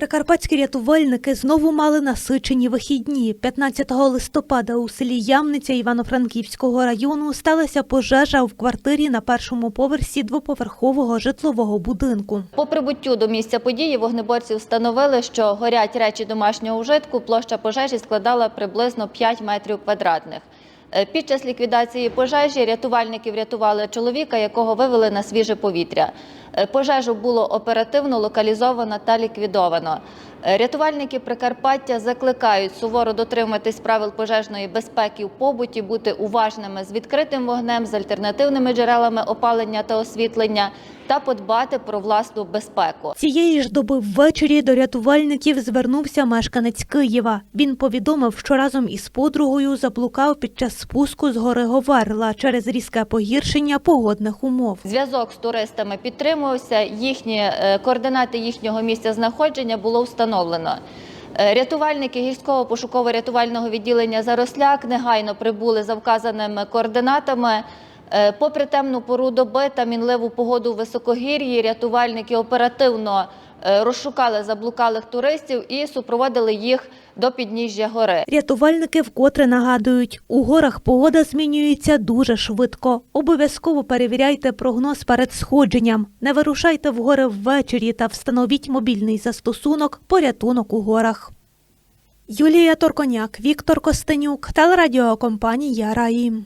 Прикарпатські рятувальники знову мали насичені вихідні. 15 листопада у селі Ямниця Івано-Франківського району сталася пожежа в квартирі на першому поверсі двоповерхового житлового будинку. По прибуттю до місця події вогнеборці встановили, що горять речі домашнього вжитку. Площа пожежі складала приблизно 5 метрів квадратних. Е, Під час ліквідації пожежі рятувальники врятували чоловіка, якого вивели на свіже повітря. Е, Пожежу було оперативно локалізовано та ліквідовано. Е, Рятувальники Прикарпаття закликають суворо дотриматись правил пожежної безпеки в побуті, бути уважними з відкритим вогнем, з альтернативними джерелами опалення та освітлення та подбати про власну безпеку. Цієї ж доби ввечері до рятувальників звернувся мешканець Києва. Він повідомив, що разом із подругою заблукав під час спуску з гори Говерла через різке погіршення погодних умов. Зв'язок з туристами підтримувався. Їхні е, координати їхнього місця знаходження було встановлено. Е, Рятувальники гірського пошуково-рятувального відділення Заросляк негайно прибули за вказаними координатами. Е, Попри темну пору доби та мінливу погоду у високогір'ї, рятувальники оперативно розшукали заблукалих туристів і супроводили їх до підніжжя гори. Рятувальники вкотре нагадують, у горах погода змінюється дуже швидко. Обов'язково перевіряйте прогноз перед сходженням. Не вирушайте в гори ввечері та встановіть мобільний застосунок порятунок у горах. Юлія Торконяк, Віктор Костенюк, телерадіокомпанія Раїм.